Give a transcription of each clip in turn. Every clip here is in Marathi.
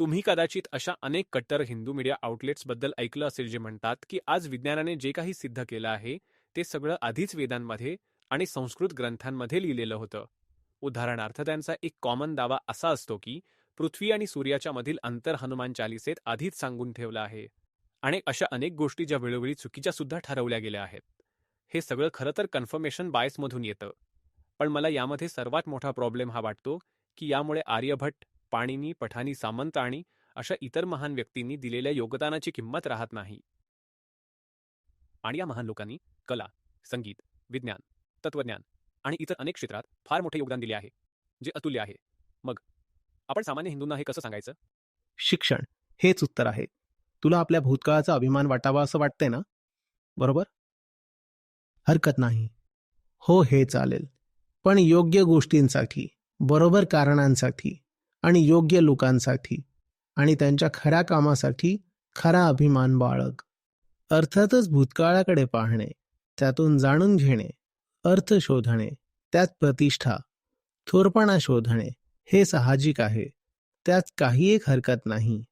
तुम्ही कदाचित अशा अनेक कट्टर हिंदू मीडिया आउटलेट्सबद्दल ऐकलं असेल जे म्हणतात की आज विज्ञानाने जे काही सिद्ध केलं आहे ते सगळं आधीच वेदांमध्ये आणि संस्कृत ग्रंथांमध्ये लिहिलेलं होतं. उदाहरणार्थ त्यांचा एक कॉमन दावा असा असतो की पृथ्वी आणि सूर्याच्या मधील अंतर हनुमान चालिसेत आधीच सांगून ठेवलं आहे आणि अशा अनेक गोष्टी ज्या वेळोवेळी चुकीच्या सुद्धा ठरवल्या गेल्या आहेत. हे सगळं खरं तर कन्फर्मेशन बायसमधून येतं. पण मला यामध्ये सर्वात मोठा प्रॉब्लेम हा वाटतो की यामुळे आर्यभट्ट पाणिनी पठाणी सामंत आणि अशा इतर महान व्यक्तींनी दिलेल्या योगदानाची किंमत राहत नाही. आणि या महान लोकांनी कला संगीत विज्ञान तत्वज्ञान आणि इतर अनेक क्षेत्रात फार मोठे योगदान दिले आहे जे अतुल्य आहे. मग आपण सामान्य हिंदूंना हे कसं सांगायचं? शिक्षण हेच उत्तर आहे. तुला आपल्या भूतकाळाचा अभिमान वाटावा असं वाटतंय ना? बरोबर? हरकत नाही. हो हे चालेल. पण योग्य गोष्टींसाठी बरोबर कारणांसाठी आणि योग्य लोकांसाठी आणि त्यांच्या खऱ्या कामासाठी खरा अभिमान बाळग. अर्थातच भूतकाळाकडे पाहणे त्यातून जाणून घेणे अर्थ शोधणे त्यात प्रतिष्ठा थोरपणा शोधणे हे साहजिक आहे. त्यात काही एक हरकत नाही.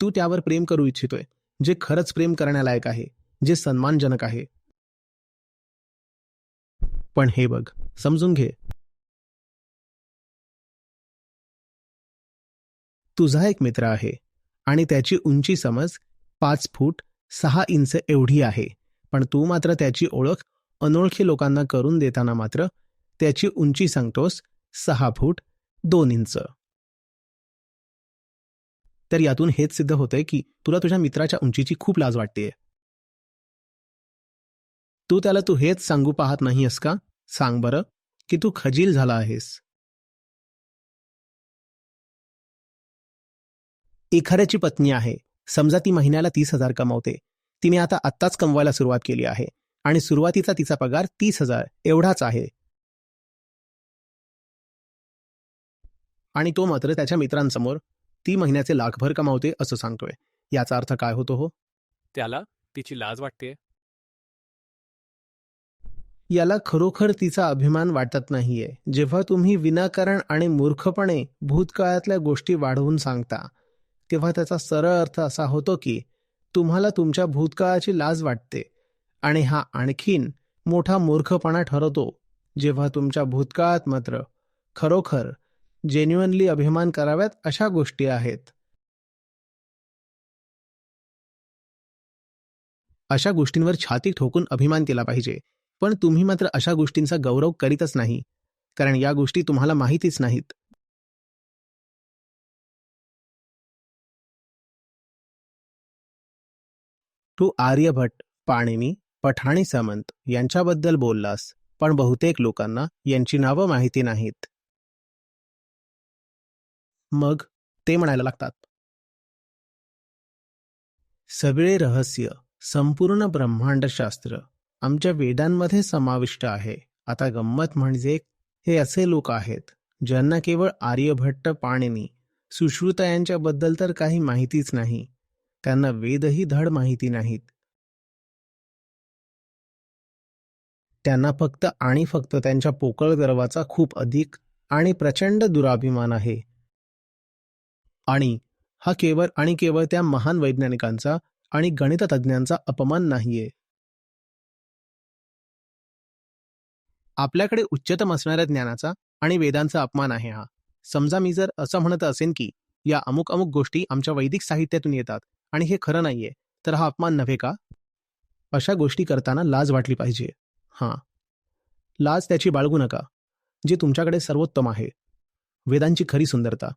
तू त्यावर प्रेम करू इच्छितोय जे खरंच प्रेम करण्यालायक आहे जे सन्मानजनक आहे. पण हे बघ समजून घे. तुझा एक मित्र आहे आणि त्याची उंची समज पाच फूट सहा इंच एवढी आहे. पण तू मात्र त्याची ओळख अनोळखी लोकांना करून देताना मात्र त्याची उंची सांगतोस सहा फूट दोन इंच. तर यातून हेच सिद्ध होतंय की तुला तुझ्या मित्राच्या उंचीची खूप लाज वाटतेय. तू त्याला तू हेच सांगू पाहत नाहीयस का? सांग बरं की तू खजील झाला आहेस. एखाद्याची पत्नी आहे. समजा ती महिन्याला तीस हजार कमवते. तिने आता आत्ताच कमवायला सुरुवात केली आहे. आणि सुरुवातीचा तिचा पगार तीस हजार. एवढाच आहे. आणि तो मात्र त्याच्या मित्रांसमोर ती महिन्याचे लाखभर कमावते असं सांगतोय. याचा अर्थ काय होतो हो? त्याला तिची लाज वाटते याला खरोखर तिचा अभिमान वाटत नाहीये. जेव्हा तुम्ही विनाकारण आणि मूर्खपणे भूतकाळातल्या गोष्टी वाढवून सांगता तेव्हा त्याचा सरळ अर्थ असा होतो की तुम्हाला तुमच्या भूतकाळाची लाज वाटते आणि हा आणखीन मोठा मूर्खपणा ठरवतो जेव्हा तुमच्या भूतकाळात मात्र खरोखर जेन्युअनली अभिमान कराव्यात अशा गोष्टी आहेत. अशा गोष्टींवर छाती ठोकून अभिमान केला पाहिजे पण तुम्ही मात्र अशा गोष्टींचा गौरव करीतच नाही कारण या गोष्टी तुम्हाला माहितीच नाहीत. तू आर्यभट्ट पाणिनी पठाणी सामंत यांच्याबद्दल बोललास पण बहुतेक लोकांना यांची नावं माहिती नाहीत. मग ते म्हणायला लागतात. सगळे रहस्य संपूर्ण ब्रह्मांडशास्त्र आमच्या वेदांमध्ये समाविष्ट आहे. आता गंमत म्हणजे हे असे लोक आहेत ज्यांना केवळ आर्यभट्ट पाणिनी सुश्रुता यांच्याबद्दल तर काही माहितीच नाही. त्यांना वेदही धड माहिती नाहीत. त्यांना फक्त आणि फक्त त्यांच्या पोकळ गर्वाचा खूप अधिक आणि प्रचंड दुराभिमान आहे. आणि हा केवळ आणि केवळ त्या महान वैज्ञानिकांचा आणि गणिततज्ञांचा अपमान नाहीये. आपल्याकडे उच्चतम असणाऱ्या ज्ञानाचा आणि वेदांचा अपमान आहे हा. समजा मी जर असं म्हणत असेन की या अमुक अमुक गोष्टी आमच्या वैदिक साहित्यातून येतात आणि हे खरं नाहीये तर हा अपमान नव्हे का? अशा गोष्टी करताना लाज वाटली पाहिजे. हां. लाज त्याची बाळगू नका जे तुमच्याकडे सर्वोत्तम आहे. वेदांची खरी सुंदरता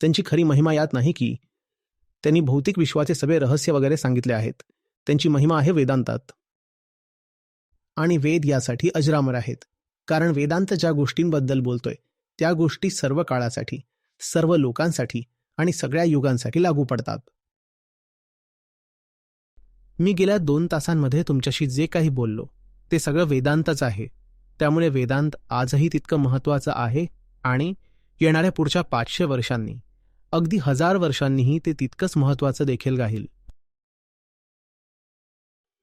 त्यांची खरी महिमा यात नाही की त्यांनी भौतिक विश्वाचे सगळे रहस्य वगैरे सांगितले आहेत त्यांची महिमा आहे वेदांतात. आणि वेद यासाठी अजरामर आहेत कारण वेदांत ज्या गोष्टींबद्दल बोलतोय त्या गोष्टी सर्व काळासाठी सर्व लोकांसाठी आणि सगळ्या युगांसाठी लागू पडतात. मी गेल्या दोन तासांमध्ये तुमच्याशी जे काही बोललो ते सगळं वेदांतच आहे. त्यामुळे वेदांत आजही तितकं महत्वाचं आहे आणि येणाऱ्या पुढच्या पाचशे वर्षांनी अगदी हजार वर्षांनीही ते तितकंच महत्वाचं देखील राहील.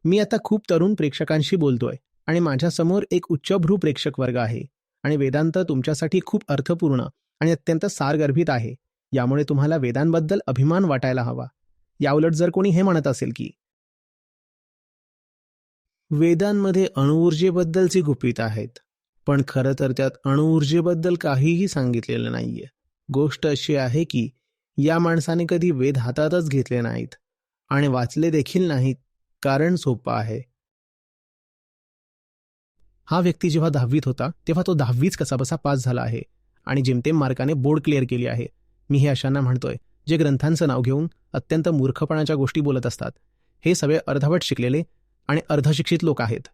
मी आता खूप तरुण प्रेक्षकांशी बोलतोय आणि माझ्यासमोर एक उच्चभ्रू प्रेक्षक वर्ग आहे आणि वेदांत तुमच्यासाठी खूप अर्थपूर्ण आणि अत्यंत सारगर्भित आहे. यामुळे तुम्हाला वेदांबद्दल अभिमान वाटायला हवा. याउलट जर कोणी हे म्हणत असेल की वेदांमध्ये अणुऊर्जेबद्दलची गुपित आहेत पण खरं तर त्यात अणुऊर्जेबद्दल काहीही सांगितलेलं नाहीये. गोष्ट अशी आहे की या माणसाने कधी वेद हातातच घेतले नाहीत आणि वाचले देखील नाहीत कारण सोपं आहे. हा व्यक्ती जेव्हा दहावीत होता तेव्हा तो दहावीच कसाबसा पास झाला आहे आणि जेमतेम मार्काने बोर्ड क्लिअर केली आहे. मी हे अशांना म्हणतोय जे ग्रंथांचं नाव घेऊन अत्यंत मूर्खपणाच्या गोष्टी बोलत असतात. हे सगळे अर्धवट शिकलेले आणि अर्धशिक्षित लोक आहेत.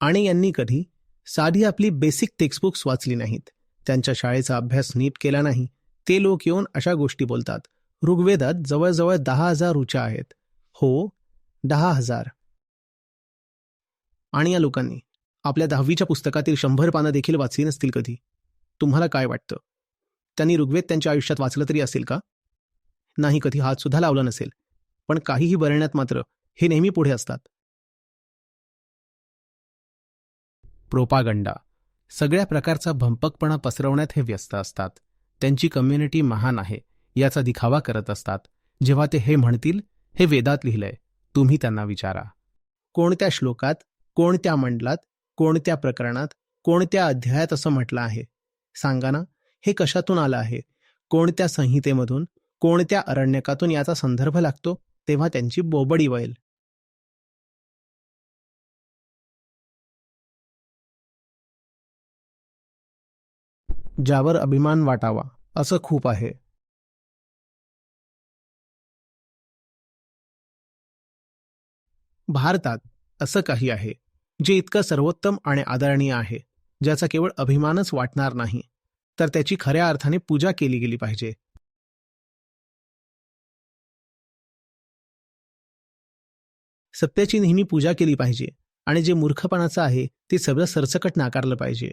आणि यांनी कधी साधी आपली बेसिक टेक्स्टबुक्स वाचली नाहीत. त्यांच्या शाळेचा अभ्यास नीट केला नाही. ते लोक येऊन अशा गोष्टी बोलतात. ऋग्वेदात जवळजवळ दहा हजार ऋचा आहेत. हो दहा हजार. आणि या लोकांनी आपल्या दहावीच्या पुस्तकातील शंभर पानं देखील वाचली नसतील कधी. तुम्हाला काय वाटतं? त्यांनी ऋग्वेद त्यांच्या आयुष्यात वाचलं तरी असेल का? नाही कधी हात सुद्धा लावला नसेल. पण काहीही बरण्यात मात्र हे नेहमी पुढे असतात. प्रोपागंडा. सगळ्या प्रकारचा भंपकपणा पसरवण्यात हे व्यस्त असतात. त्यांची कम्युनिटी महान आहे याचा दिखावा करत असतात. जेव्हा ते हे म्हणतील हे वेदात लिहिलंय. तुम्ही त्यांना विचारा. कोणत्या श्लोकात कोणत्या मंडलात कोणत्या प्रकरणात कोणत्या अध्यायात असं म्हटलं आहे? सांगा ना हे कशातून आलं आहे? कोणत्या संहितेमधून कोणत्या अरण्यकातून याचा संदर्भ लागतो तेव्हा त्यांची बोबडी वळेल. ज्यावर अभिमान वाटावा असं खूप आहे. भारतात असं काही आहे जे इतकं सर्वोत्तम आणि आदरणीय आहे ज्याचा केवळ अभिमानच वाटणार नाही. तर त्याची खऱ्या अर्थाने पूजा केली गेली पाहिजे. सत्याची नेहमी पूजा केली पाहिजे आणि जे मूर्खपणाचं आहे ते सगळं सरसकट नाकारलं पाहिजे.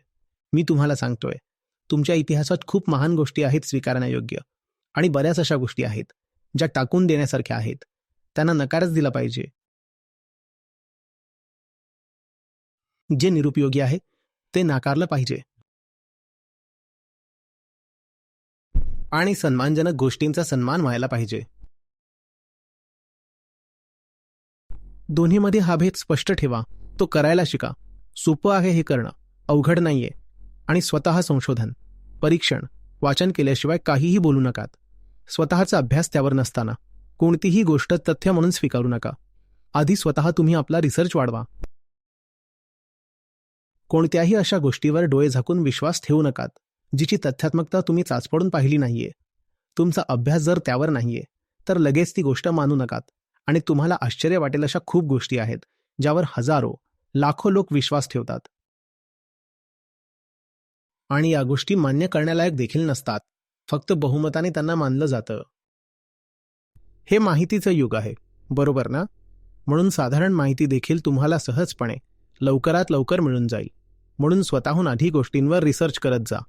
मी तुम्हाला सांगतोय तुमच्या इतिहासात खूप महान गोष्टी आहेत स्वीकारण्यायोग्य आणि बऱ्याच अशा गोष्टी आहेत ज्या टाकून देण्यासारख्या आहेत. त्यांना नकारच दिला पाहिजे. जे निरुपयोगी आहे ते नाकारलं पाहिजे. आणि सन्मानजनक गोष्टींचा सन्मान व्हायला पाहिजे. दोन्हीमध्ये हा भेद स्पष्ट ठेवा. तो करायला शिका. सोपं आहे हे करणं. अवघड नाहीये. आणि स्वतः संशोधन. परीक्षण. वाचन केल्याशिवाय काहीही बोलू नकात. स्वतःचा अभ्यास त्यावर नसताना. कोणतीही गोष्ट तथ्य म्हणून स्वीकारू नका. आधी स्वतः तुम्ही आपला रिसर्च वाढवा. कोणत्याही अशा गोष्टीवर डोळे झाकून विश्वास ठेवू नकात जिची तथ्यात्मकता तुम्ही चाचपडून पाहिली नाहीये. तुमचा अभ्यास जर त्यावर नाहीये तर लगेच ती गोष्ट मानू नकात. आणि तुम्हाला आश्चर्य वाटेल अशा खूप गोष्टी आहेत ज्यावर हजारो लाखो लोक विश्वास ठेवतात. आणि या गोष्टी मान्य करण्यालायक देखील नसतात फक्त बहुमताने त्यांना मानलं जातं. हे माहितीचं युग आहे बरोबर ना? म्हणून साधारण माहिती देखील तुम्हाला सहजपणे लवकरात लवकर मिळून जाईल. म्हणून स्वतःहून आधी गोष्टींवर रिसर्च करत जा.